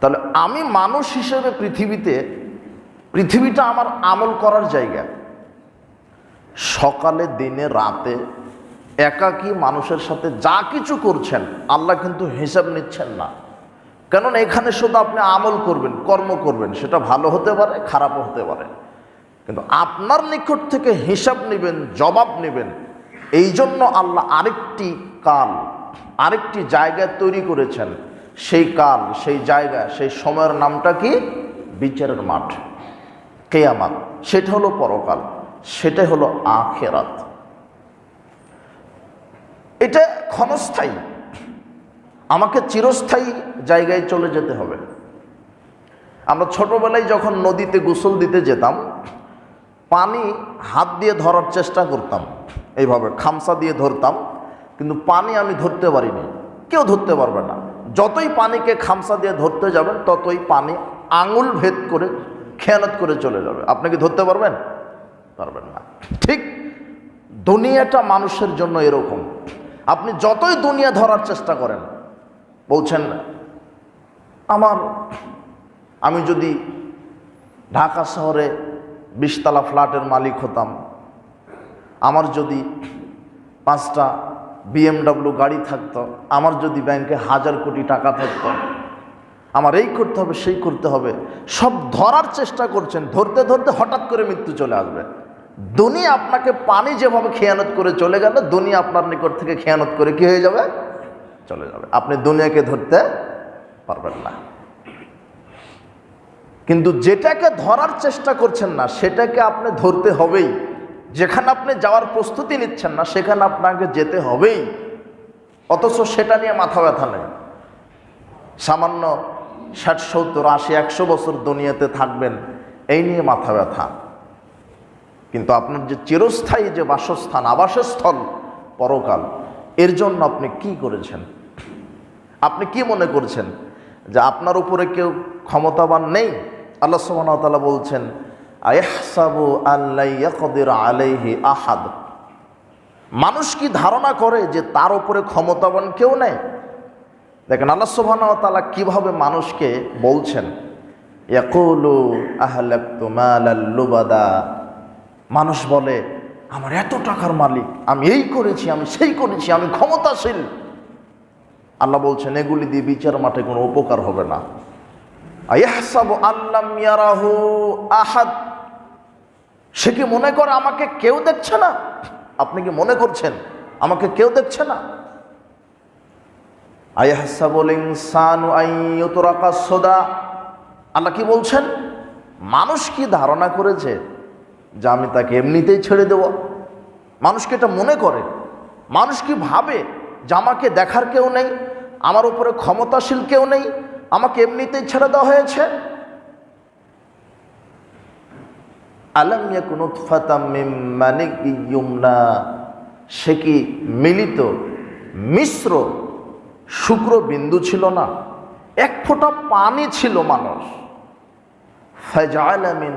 তাহলে আমি মানুষ হিসেবে পৃথিবীতে, পৃথিবীটা আমার আমল করার জায়গা। সকালে, দিনে, রাতে একাকী মানুষের সাথে যা কিছু করছেন, আল্লাহ কিন্তু হিসাব নিচ্ছেন না। কেননা এখানে শুধু আপনি আমল করবেন, কর্ম করবেন, সেটা ভালো হতে পারে, খারাপও হতে পারে। কিন্তু আপনার নিকট থেকে হিসাব নেবেন, জবাব নেবেন এই জন্য আল্লাহ আরেকটি কাল, আরেকটি জায়গায় তৈরি করেছেন। সেই কাল, সেই জায়গা, সেই সময়ের নামটা কি? বিচারের মাঠ। কেয়ামাত। সেটা হলো পরকাল সেটা হলো আখেরাত। এটা ক্ষণস্থায়ী। আমাকে চিরস্থায়ী জায়গায় চলে যেতে হবে। আমরা ছোটবেলায় যখন নদীতে গোসল দিতে যেতাম, পানি হাত দিয়ে ধরার চেষ্টা করতাম। এইভাবে খামসা দিয়ে ধরতাম, কিন্তু পানি আমি ধরতে পারিনি। কেউ ধরতে পারবে না। যতই পানিকে খামসা দিয়ে ধরতে যাবেন, ততই পানি আঙুল ভেদ করে খেয়ানত করে চলে যাবে। আপনি কি ধরতে পারবেন? পারবেন না। ঠিক দুনিয়াটা মানুষের জন্য এরকম। আপনি যতই দুনিয়া ধরার চেষ্টা করেন, বলছেন, আমার, আমি যদি ঢাকা শহরে বিশতলা ফ্ল্যাটের মালিক হতাম, আমার যদি পাঁচটা বিএমডাব্লিউ গাড়ি থাকতো, আমার যদি ব্যাংকে হাজার কোটি টাকা থাকতো, আমার এই করতে হবে, সেই করতে হবে। সব ধরার চেষ্টা করছেন, ধরতে ধরতে হঠাৎ করে মৃত্যু চলে আসবে। দুনিয়া আপনাকে পানি যেভাবে খেয়ানত করে চলে গেল দুনিয়া আপনার নিকট থেকে খেয়ানত করে কি হয়ে যাবে? চলে যাবে। আপনি দুনিয়াকে ধরতে পারবেন না। কিন্তু যেটাকে ধরার চেষ্টা করছেন না, সেটাকে আপনি ধরতে হবেই। যেখানে আপনি যাওয়ার প্রস্তুতি নিচ্ছেন না, সেখানে আপনাকে যেতে হবেই। অথচ সেটা নিয়ে মাথা ব্যথা নেই। সামান্য ষাট, সত্তর, আশি, একশো বছর দুনিয়াতে থাকবেন, এই নিয়ে মাথা ব্যথা। কিন্তু আপনার যে চিরস্থায়ী যে বাসস্থান, আবাসস্থল পরকাল, এর জন্য আপনি কি করেছেন? আপনি কি মনে করছেন? যে আপনার উপরে কেউ ক্ষমতাবান নেই? আল্লাহ সুবাহতালা বলছেন আল্লাহ আলাইহি আহাদ। মানুষ কি ধারণা করে যে তার উপরে ক্ষমতাবান কেউ নেই? দেখেন আল্লাহ সুবাহতালা কীভাবে মানুষকে বলছেন মানুষ বলে, আমার এত টাকার মালিক, আমি এই করেছি, আমি সেই করেছি, আমি ক্ষমতাশীল আল্লাহ বলছেন, এগুলি দিয়ে বিচার মাঠে কোনো উপকার হবে না। ইয়ারাহু আহাদ। সে কি মনে করে আমাকে কেউ দেখছে না? আপনি কি মনে করছেন আমাকে কেউ দেখছে না? সোদা। আল্লাহ কি বলছেন? মানুষ কি ধারণা করেছে যে আমি তাকে এমনিতেই ছেড়ে দেব? মানুষ কি এটা মনে করে? মানুষ কি ভাবে যে আমাকে দেখার কেউ নেই? আমার উপরে ক্ষমতাশীল কেউ নেই? আমাকে এমনিতেই ছেড়ে দেওয়া হয়েছে? আলম ইয়াকুন উতফাতাম মিন মানিক ইয়ুমনা সে কি মিলিত, মিশ্র, শুক্র বিন্দু ছিল না? এক ফোঁটা পানি ছিল মানুষ। মিন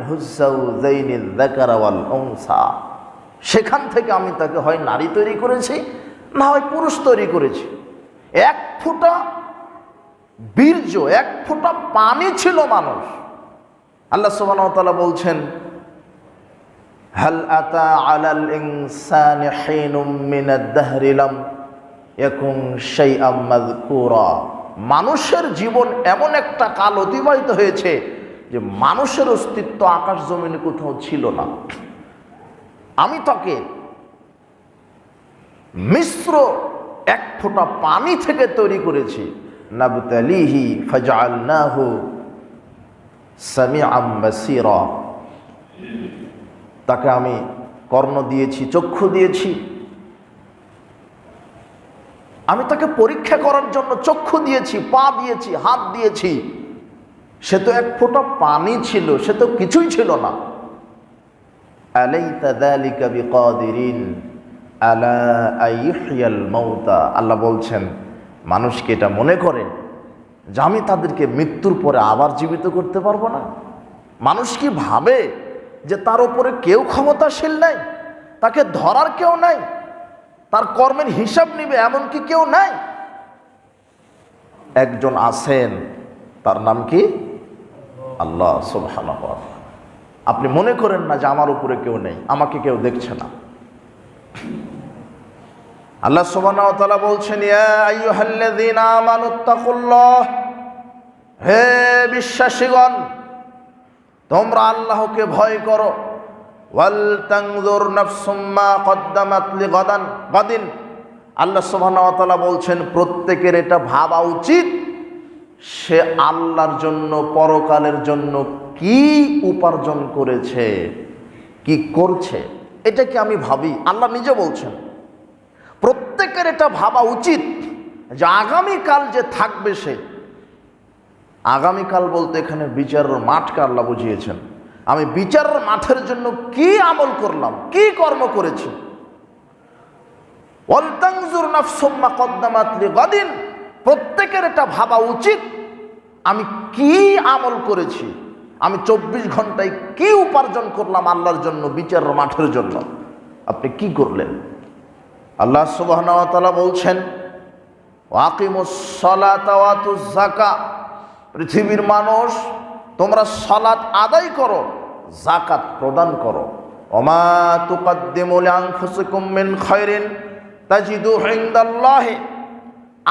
সেখান থেকে আমি তাকে হয় নারী তৈরি করেছি, না হয় পুরুষ তৈরি করেছি। এক ফোঁটা বীর্য, এক ফোঁটা পানি ছিল মানুষ। আল্লাহ সুবহানাহু বলছেন হাল আতা আলাল ইনসানি হিনুম মিনাদ দাহরি লাম ইয়াকুন শাইআম মাযকুরা মানুষের জীবন এমন একটা কাল অতিবাহিত হয়েছে যে মানুষের অস্তিত্ব আকাশ জমিনে কোথাও ছিল না। আমি তাকে মিশ্র এক ফোঁটা পানি থেকে তৈরি করেছি। নাবতালিহি ফাজআলনাহু সামিআম বাসীরা। তাকে আমি কর্ণ দিয়েছি, চক্ষু দিয়েছি। আমি তাকে পরীক্ষা করার জন্য চক্ষু দিয়েছি, পা দিয়েছি, হাত দিয়েছি। সে তো এক ফোঁটা পানি ছিল, সে তো কিছুই ছিল না। আল্লাহ বলছেন মানুষকে এটা মনে করে যে আমি তাদেরকে মৃত্যুর পরে আবার জীবিত করতে পারব না? মানুষ কি ভাবে যে তার উপরে কেউ ক্ষমতাশীল নাই, তাকে ধরার কেউ নাই, তার কর্মের হিসাব নিবে এমন কি কেউ নাই। একজন আছেন, তার নাম কি? আল্লাহ সুবহানাহু আপনি মনে করেন না যে আমার উপরে কেউ নেই, আমাকে কেউ দেখছে না। আল্লাহ তাআলা বলছেন হে বিশ্বাসীগণ তোমরা আল্লাহকে ভয় করো। আল্লাহ ওয়া বলছেন, প্রত্যেকের এটা ভাবা উচিত, সে আল্লাহর জন্য, পরকালের জন্য কি উপার্জন করেছে, কি করছে, এটা কি আমি ভাবি? আল্লাহ নিজে বলছেন। প্রত্যেকের এটা ভাবা উচিত যে আগামীকাল যে থাকবে সে আগামীকাল বলতে এখানে বিচারের মাঠকে আল্লাহ বুঝিয়েছেন। আমি বিচারের মাঠের জন্য কি আমল করলাম, কি কর্ম করেছি? প্রত্যেকের এটা ভাবা উচিত, আমি কি আমল করেছি? আমি চব্বিশ ঘন্টায় কি উপার্জন করলাম আল্লাহর জন্য বিচারের মাঠের জন্য? আপনি কি করলেন? আল্লাহ তাআলা বলছেন ওয়াকিমুস সালাতা ওয়াতুজ যাকা পৃথিবীর মানুষ, তোমরা সালাত আদায় করো জাকাত প্রদান করো। ওমা তুকাদ্দিমু লিআনফুসিকুম মিন খায়রিন তাজিদু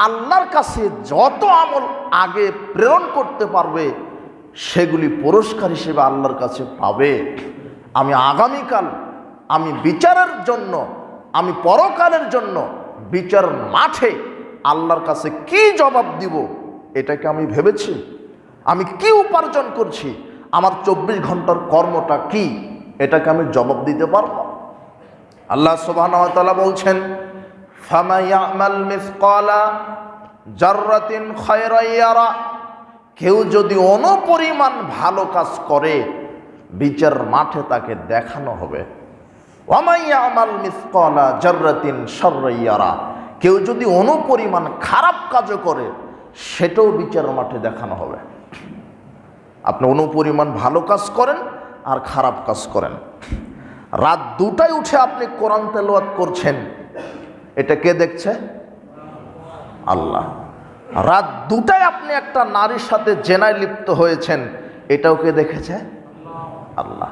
আল্লাহর কাছে যত আমল আগে প্রেরণ করতে পারবে, সেগুলি পুরস্কার হিসেবে আল্লাহর কাছে পাবে। আমি আগামীকাল, আমি বিচারের জন্য, আমি পরকালের জন্য বিচার মাঠে আল্লাহর কাছে কি জবাব দিব? এটাকে আমি ভেবেছি, আমি কি উপার্জন করছি, আমার চব্বিশ ঘণ্টার কর্মটা কি, এটাকে আমি জবাব দিতে পারব? আল্লাহ তাআলা বলছেন কেউ যদি অনুপরিমাণ ভালো কাজ করে, বিচার মাঠে তাকে দেখানো হবে। ইয়ারা। কেউ যদি অনুপরিমাণ খারাপ কাজও করে সেটাও বিচার মাঠে দেখানো হবে। আপনি অনুপরিমাণ ভালো কাজ করেন আর খারাপ কাজ করেন। রাত দুটায় উঠে আপনি কোরআন তেলাওয়াত করছেন। এটা কে দেখছে? আল্লাহ। রাত দুটায় আপনি একটা নারীর সাথে জেনায় লিপ্ত হয়েছেন। এটাও কে দেখেছে? আল্লাহ।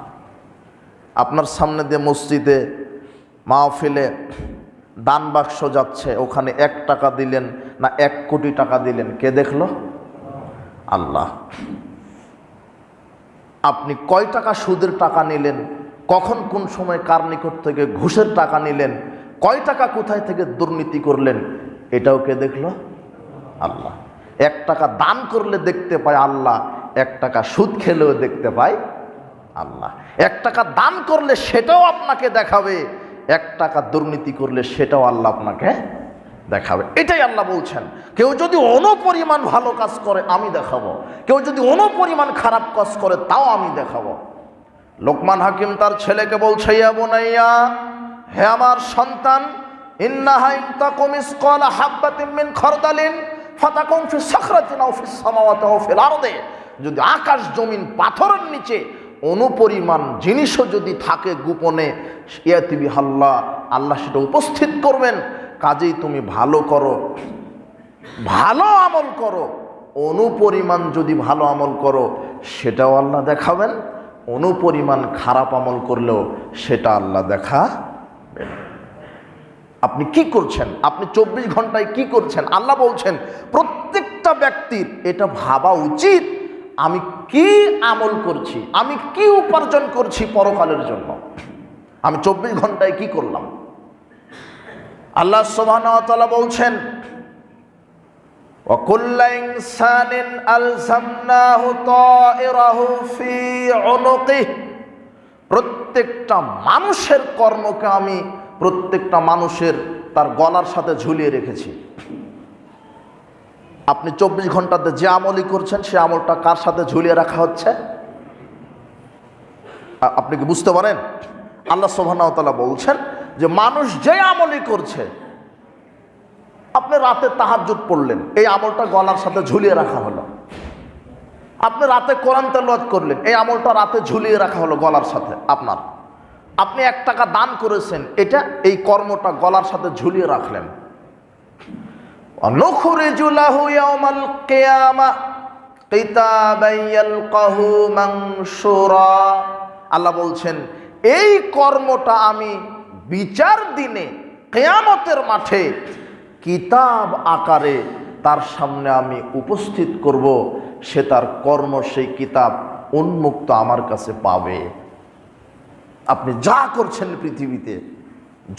আপনার সামনে দিয়ে মসজিদে মাহফিলে দান বাক্স যাচ্ছে, ওখানে এক টাকা দিলেন না, এক কোটি টাকা দিলেন। কে দেখল? আল্লাহ। আপনি কয় টাকা সুদের টাকা নিলেন? কখন কোন সময় কার নিকট থেকে ঘুষের টাকা নিলেন? কয় টাকা কোথায় থেকে দুর্নীতি করলেন? এটাও কে দেখল? আল্লাহ। এক টাকা দান করলে দেখতে পায় আল্লাহ, এক টাকা সুদ খেলেও দেখতে পায় আল্লাহ। এক টাকা দান করলে সেটাও আপনাকে দেখাবে, এক টাকা দুর্নীতি করলে সেটাও আল্লাহ আপনাকে দেখাবে। এটাই আল্লাহ বলছেন। কেউ যদি অনুপরিমাণ ভালো কাজ করে, আমি দেখাবো। কেউ যদি অনুপরিমাণ খারাপ কাজ করে, তাও আমি দেখাবো। লোকমান হাকিম তার ছেলেকে বলছে, ইয়া বোনাইয়া, হে আমার সন্তান যদি আকাশ জমিন পাথরের নিচে অনুপরিমাণ জিনিসও যদি থাকে গোপনে, ইয়াতিবি হাল্লা, আল্লাহ সেটা উপস্থিত করবেন। কাজেই তুমি ভালো করো, ভালো আমল করো, অনুপরিমাণ যদি ভালো আমল করো, সেটাও আল্লাহ দেখাবেন, অনুপরিমাণ খারাপ আমল করলেও সেটা আল্লাহ দেখা আপনি কি করছেন? আপনি চব্বিশ ঘন্টায় কি করছেন? আল্লাহ বলছেন, প্রত্যেকটা ব্যক্তির এটা ভাবা উচিত, আমি কি আমল করছি, আমি কি উপার্জন করছি পরকালের জন্য। আমি চব্বিশ ঘন্টায় কি করলাম? আল্লাহ সোবাহ বলছেন وكل إنسان ألزمناه طائره في عنقه প্রত্যেকটা মানুষের কর্মকে আমি প্রত্যেকটা মানুষের তার গলার সাথে ঝুলিয়ে রেখেছি আপনি চব্বিশ ঘন্টাতে যে আমলই করছেন সে আমলটা কার সাথে ঝুলিয়ে রাখা হচ্ছে আ- আপনি কি বুঝতে পারেন আল্লাহ সোভানাওতালা বলছেন যে মানুষ যে আমলই করছে, আপনি রাতে তাহাজ্জুদ পড়লেন, এই আমলটা গলার সাথে ঝুলিয়ে রাখা হলো। আপনি রাতে কোরআন তেলাওয়াত করলেন, এই আমলটা রাতে ঝুলিয়ে রাখা হলো গলার সাথে আপনার। আপনি এক টাকা দান করেছেন, এটা এই কর্মটা গলার সাথে ঝুলিয়ে রাখলেন। আল্লাহ বলছেন, এই কর্মটা আমি বিচার দিনে, কেয়ামতের মাঠে কিতাব আকারে তার সামনে আমি উপস্থিত করব, সে তার কর্ম, সেই কিতাব উন্মুক্ত আমার কাছে পাবে। আপনি যা করছেন পৃথিবীতে,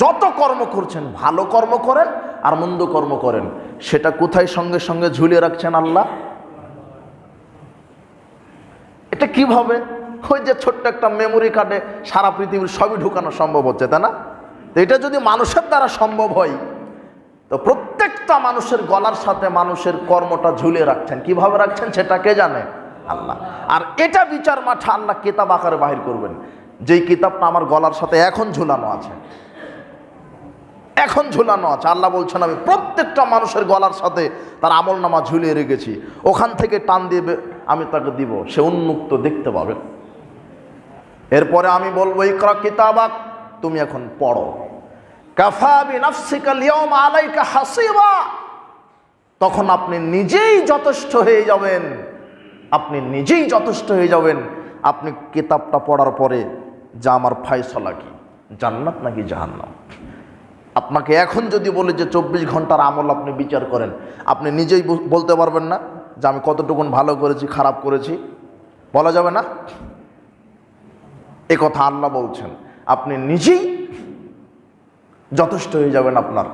যত কর্ম করছেন, ভালো কর্ম করেন আর মন্দ কর্ম করেন, সেটা কোথায় সঙ্গে সঙ্গে ঝুলিয়ে রাখছেন আল্লাহ? এটা কীভাবে? ওই যে ছোট্ট একটা মেমোরি কার্ডে সারা পৃথিবীর সবই ঢুকানো সম্ভব হচ্ছে, তাই না? তো এটা যদি মানুষের দ্বারা সম্ভব হয়, তো প্রত্যেকটা মানুষের গলার সাথে মানুষের কর্মটা ঝুলিয়ে রাখছেন। কীভাবে রাখছেন সেটা কে জানে? আল্লাহ। আর এটা বিচার মাঠে আল্লাহ কিতাব আকারে বাহির করবেন। যেই কিতাবটা আমার গলার সাথে এখন ঝুলানো আছে। এখন ঝুলানো আছে। আল্লাহ বলছেন, আমি প্রত্যেকটা মানুষের গলার সাথে তার আমল নামা ঝুলিয়ে রেখেছি। ওখান থেকে টান দিয়ে আমি তাকে দিব। সে উন্মুক্ত দেখতে পাবে। এরপরে আমি বলব, ইকরা কিতাবাক তুমি এখন পড়ো। কাফা বিনাফসিকা লিয়াউমা আলাইকা হাসিবা। তখন আপনি নিজেই যথেষ্ট হয়ে যাবেন। আপনি নিজেই যথেষ্ট হয়ে যাবেন। আপনি কিতাবটা পড়ার পরে যা আমার ফায়সলা কি? জান্নাত নাকি জাহান্নাম? আপনাকে এখন যদি বলে যে চব্বিশ ঘণ্টার আমল আপনি বিচার করেন, আপনি নিজেই বলতে পারবেন না যে আমি কতটুকুন ভালো করেছি, খারাপ করেছি। বলা যাবে না? এ কথা আল্লাহ বলছেন। আপনি নিজেই যথেষ্ট হয়ে যাবেন আপনার।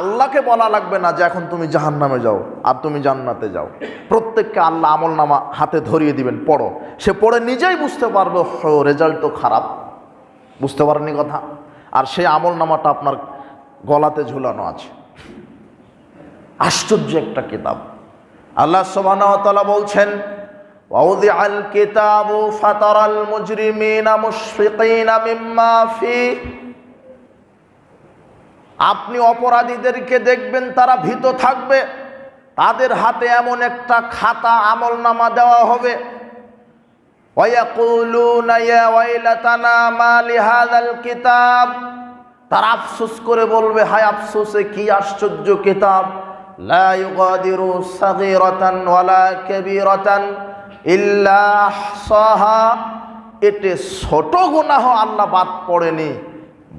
আল্লাহকে বলা লাগবে না যে এখন তুমি জাহান নামে যাও আর তুমি জান্নাতে যাও। প্রত্যেককে আল্লাহ আমল নামা হাতে ধরিয়ে দিবেন, পড়ো। সে পড়ে নিজেই বুঝতে পারবে রেজাল্ট তো খারাপ। বুঝতে পারেনি কথা? আর সেই আমল নামাটা আপনার গলাতে ঝুলানো আছে। আশ্চর্য একটা কিতাব। আল্লাহ সুবহানাহু বলছেন ووضع الكتاب فترى المجرمين مشفقين مما فيه আপনি অপরাধীদেরকে দেখবেন তারা ভীত থাকবে তাদের হাতে এমন একটা খাতা আমল নামা দেওয়া হবে ويقولون يا ويلتنا ما لهذا الكتاب তারা আফসোস করে বলবে হায় আফসোসে কি আশ্চর্য কিতাব লা ইউগাদিরু সাগীরাতান ওয়ালা কাবীরাতান ইল্লা আহসাহা, এতে ছোট গুনাহ আল্লাহ বাদ পড়েনি,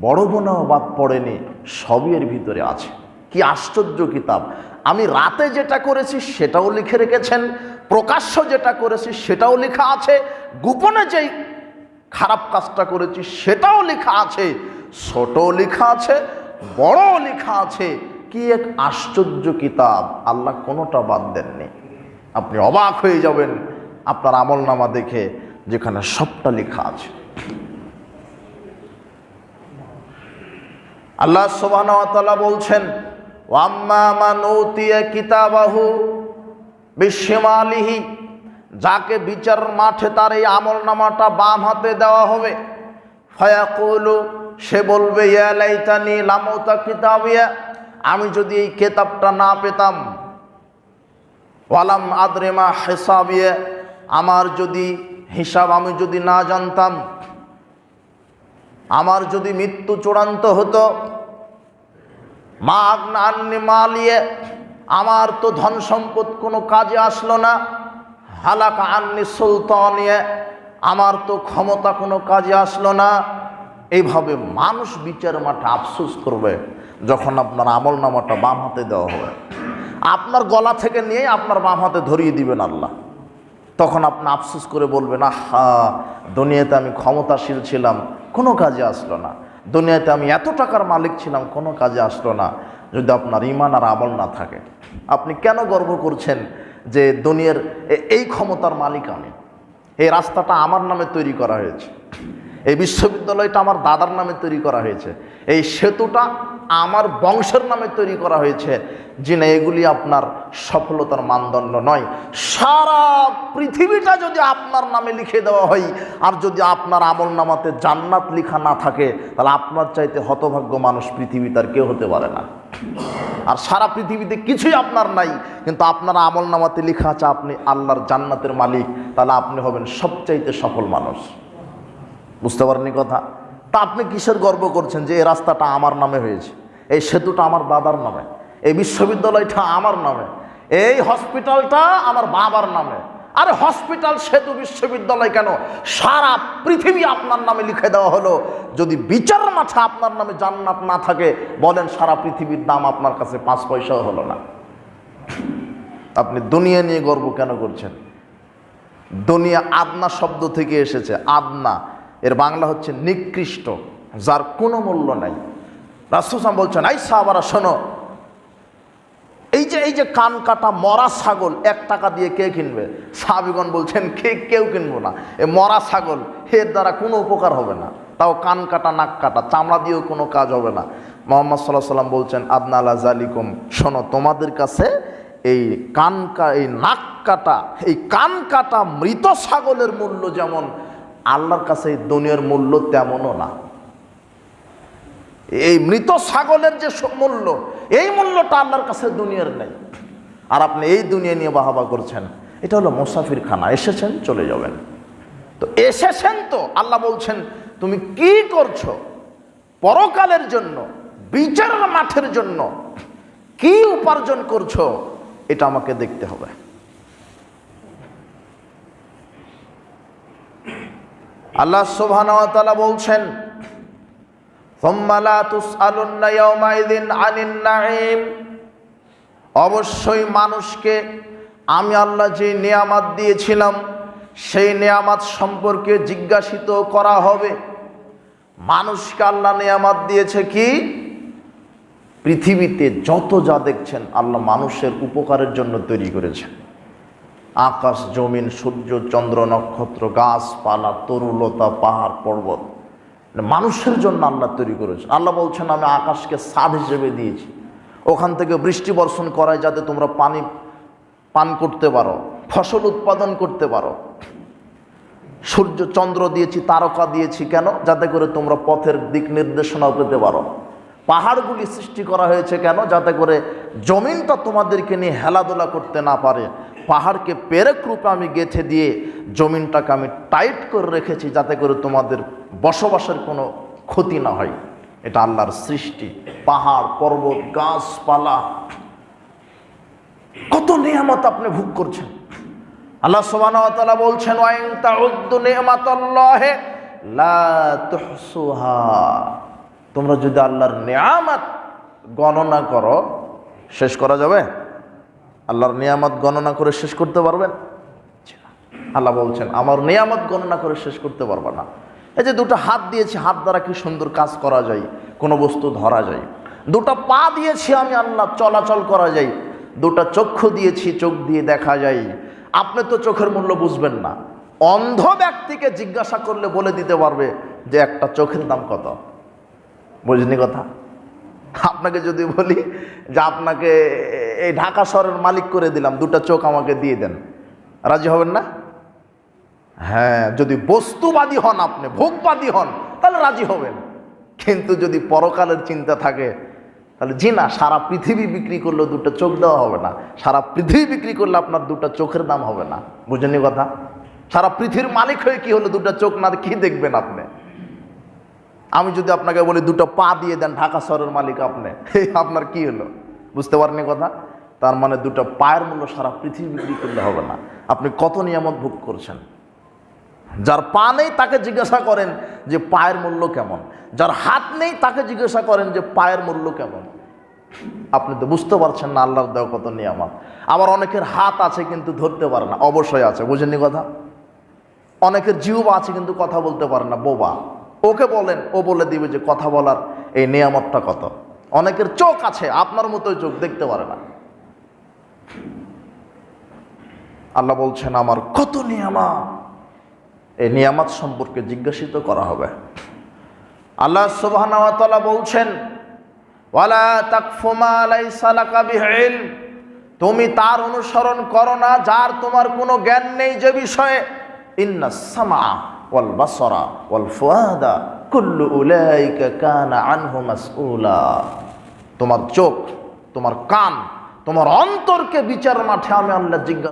বড় গুনাহ বাদ পড়েনি, সবই এর ভিতরে আছে। কি আশ্চর্য কিতাব। আমি রাতে যেটা করেছি সেটাও লিখে রেখেছেন, প্রকাশ্য যেটা করেছি সেটাও লেখা আছে, গোপনে যেই খারাপ কাজটা করেছি সেটাও লেখা আছে ছোট লেখা আছে বড় লেখা আছে। কি এক আশ্চর্য কিতাব। আল্লাহ কোনোটা বাদ দেননি। আপনি অবাক হয়ে যাবেন। আপনার আমল নামা দেখে যেখানে সবটা লেখা আছে। আল্লাহ সোবানা বলছেন কিতাবাহু বিশ্বমালিহি যাকে বিচার মাঠে তার এই আমল নামাটা বাম হাতে দেওয়া হবে। ফয়াকুলু, সে বলবে, ইয়া লাইতানি লামতা কিতাবিয়া আমি যদি এই কেতাবটা না পেতাম, ওয়ালাম আদরেমা হেসাবিয়ে আমার যদি হিসাব আমি যদি না জানতাম, আমার যদি মৃত্যু চূড়ান্ত হতো মা আগ্না আমার তো ধন সম্পদ কোনো কাজে আসলো না, হালাকা আন্নি সুলতানিয়ে আমার তো ক্ষমতা কোনো কাজে আসলো না। এইভাবে মানুষ বিচার মাঠে আফসোস করবে যখন আপনার আমল নামাটা বাম হাতে দেওয়া হবে। আপনার গলা থেকে নিয়ে আপনার বাম হাতে ধরিয়ে দিবেন আল্লাহ। তখন আপনি আফসোস করে বলবেন হা দুনিয়াতে আমি ক্ষমতাশীল ছিলাম, কোনো কাজে আসলো না। দুনিয়াতে আমি এত টাকার মালিক ছিলাম, কোনো কাজে আসলো না, যদি আপনার ইমান আর আমল না থাকে। আপনি কেন গর্ব করছেন যে দুনিয়ার এই ক্ষমতার মালিক আমি? এই রাস্তাটা আমার নামে তৈরি করা হয়েছে। এই বিশ্ববিদ্যালয়টা আমার দাদার নামে তৈরি করা হয়েছে। এই সেতুটা আমার বংশের নামে তৈরি করা হয়েছে, যিনি এগুলি আপনার সফলতার মানদণ্ড নয়। সারা পৃথিবীটা যদি আপনার নামে লিখে দেওয়া হয়, আর যদি আপনার আমল নামাতে জান্নাত লিখা না থাকে, তাহলে আপনার চাইতে হতভাগ্য মানুষ পৃথিবীতে আর কেউ হতে পারে না। আর সারা পৃথিবীতে কিছুই আপনার নাই, কিন্তু আপনার আমল নামাতে লেখা আছে আপনি আল্লাহর জান্নাতের মালিক, তাহলে আপনি হবেন সবচাইতে সফল মানুষ। বুঝতে পারেননি কথা? তা আপনি কিসের গর্ব করছেন যে এই রাস্তাটা আমার নামে হয়েছে? এই সেতুটা আমার দাদার নামে? এই বিশ্ববিদ্যালয়টা আমার নামে? এই হসপিটালটা আমার বাবার নামে? আরে হসপিটাল, সেতু, বিশ্ববিদ্যালয় কেন? সারা পৃথিবী আপনার নামে লিখে দেওয়া হলো। যদি বিচার মাঠে আপনার নামে জান্নাত না থাকে, বলেন সারা পৃথিবীর দাম আপনার কাছে পাঁচ পয়সাও হলো না। আপনি দুনিয়া নিয়ে গর্ব কেন করছেন? দুনিয়া আদনা শব্দ থেকে এসেছে, আদনা। এর বাংলা হচ্ছে নিকৃষ্ট, যার কোনো মূল্য নাই। রাসুসাম বলছেন, আই সাহাবারা, শোনো, এই যে এই যে কান কাটা মরা ছাগল এক টাকা দিয়ে কে কিনবে? সাহাবিগণ বলছেন, কে, কেউ কিনবো না। এ মরা ছাগল এর দ্বারা কোনো উপকার হবে না। তাও কান কাটা, নাক কাটা, চামড়া দিয়েও কোনো কাজ হবে না। মোহাম্মদ সাল্লাহ সাল্লাম বলছেন আদনা আল্লাহ জালিকুম, শোনো, তোমাদের কাছে এই কান এই নাক কাটা, এই কান কাটা মৃত ছাগলের মূল্য যেমন আল্লাহর কাছে এই দুনিয়ার মূল্য তেমনও না। এই মৃত ছাগলের যে মূল্য, এই মূল্যটা আল্লাহর কাছে দুনিয়ার নেই। আর আপনি এই দুনিয়া নিয়ে বাহাবা করছেন, এটা হলো মুসাফির খানা এসেছেন, চলে যাবেন। তো এসেছেন তো, আল্লাহ বলছেন, তুমি কি করছ? পরকালের জন্য, বিচারের মাঠের জন্য, কি উপার্জন করছ? এটা আমাকে দেখতে হবে। আল্লাহ সোভানতালা বলছেন অবশ্যই মানুষকে আমি আল্লাহ যে নিয়ামাত দিয়েছিলাম, সেই নিয়ামাত সম্পর্কে জিজ্ঞাসিত করা হবে। মানুষকে আল্লাহ নিয়ামাত দিয়েছে কি? পৃথিবীতে যত যা দেখছেন, আল্লাহ মানুষের উপকারের জন্য তৈরি করেছেন। আকাশ, জমিন, সূর্য, চন্দ্র, নক্ষত্র, গাছপালা, তরুলতা, পাহাড়, পর্বত। মানুষের জন্য আল্লাহ তৈরি করেছে। আল্লাহ বলছেন, আমি আকাশকে সাদ হিসেবে দিয়েছি। ওখান থেকে বৃষ্টি বর্ষণ করায় যাতে তোমরা পানি পান করতে পারো, ফসল উৎপাদন করতে পারো। সূর্য, চন্দ্র দিয়েছি, তারকা দিয়েছি কেন? যাতে করে তোমরা পথের দিক নির্দেশনাও পেতে পারো। পাহাড়গুলি সৃষ্টি করা হয়েছে কেন? যাতে করে জমিনটা তোমাদেরকে নিয়ে হেলাধুলা করতে না পারে। পাহাড়কে পেরেক রূপে আমি গেঁথে দিয়ে জমিনটাকে আমি টাইট করে রেখেছি, যাতে করে তোমাদের বসবাসের কোনো ক্ষতি না হয়। এটা আল্লাহর সৃষ্টি। পাহাড়, পর্বত, গাছপালা। কত নিয়ামত আপনি ভোগ করছেন। আল্লাহ তাআলা বলছেন ওয়া ইন তাউদ্দু নি'মাতাল্লাহি লা তোমরা যদি আল্লাহর নিয়ামত গণনা করো, শেষ করা যাবে? আল্লাহর নিয়ামত গণনা করে শেষ করতে পারবেন? আল্লাহ বলছেন, আমার নিয়ামত গণনা করে শেষ করতে পারবে না। এই যে দুটো হাত দিয়েছি, হাত দ্বারা কি সুন্দর কাজ করা যায়? কোনো বস্তু ধরা যায়। দুটো পা দিয়েছি আমি, আল্লাহ, চলাচল করা যায়। দুটো চক্ষু দিয়েছি, চোখ দিয়ে দেখা যায়। আপনি তো চোখের মূল্য বুঝবেন না। অন্ধ ব্যক্তিকে জিজ্ঞাসা করলে বলে দিতে পারবে যে একটা চোখের দাম কত? বুঝনি কথা? আপনাকে যদি বলি যে আপনাকে এই ঢাকা শহরের মালিক করে দিলাম, দুটো চোখ আমাকে দিয়ে দেন। রাজি হবেন না? হ্যাঁ যদি বস্তুবাদী হন আপনি, ভোগবাদী হন, তাহলে রাজি হবেন। কিন্তু যদি পরকালের চিন্তা থাকে, তাহলে জি না, সারা পৃথিবী বিক্রি করলেও দুটো চোখ দেওয়া হবে না। সারা পৃথিবী বিক্রি করলে আপনার দুটো চোখের দাম হবে না। বুঝেনি কথা? সারা পৃথিবীর মালিক হয়ে কি হলো দুটো চোখ না, কি দেখবেন আপনি? আমি যদি আপনাকে বলি দুটো পা দিয়ে দেন ঢাকা শহরের মালিক আপনি আপনার কি হলো? বুঝতে পারেনি কথা? তার মানে দুটো পায়ের মূল্য সারা পৃথিবী বিক্রি করলে হবে না। আপনি কত নিয়ামত ভোগ করছেন? যার পা নেই তাকে জিজ্ঞাসা করেন যে পায়ের মূল্য কেমন? যার হাত নেই তাকে জিজ্ঞাসা করেন যে পায়ের মূল্য কেমন? আপনি তো বুঝতে পারছেন না আল্লাহর দেওয়া কত নিয়ামত। আবার অনেকের হাত আছে কিন্তু ধরতে পারে না, অবশ্যই আছে, বুঝেননি কথা? অনেকের জিহবা আছে কিন্তু কথা বলতে পারে না, বোবা। ওকে বলেন, ও বলে দিবে যে কথা বলার এই নিয়ামতটা কত। অনেকের চোখ আছে, আপনার মতোই চোখ, দেখতে পারে না। আল্লাহ বলছেন, আমার কত নিয়ামত? এই নিয়ামত সম্পর্কে জিজ্ঞাসিত করা হবে। আল্লাহ তাআলা বলছেন, ওয়ালা তুমি তার অনুসরণ করো না, যার তোমার কোনো জ্ঞান নেই যে বিষয়ে। ইন্না সামা ওয়াল বাসরা ওয়াল ফুয়াদা কুল্লু উলাইকা কানা আনহু মাসউলা তোমার চোখ, তোমার কান, তোমার অন্তরকে বিচার মাঠে আমি আল্লাহ জিজ্ঞাসা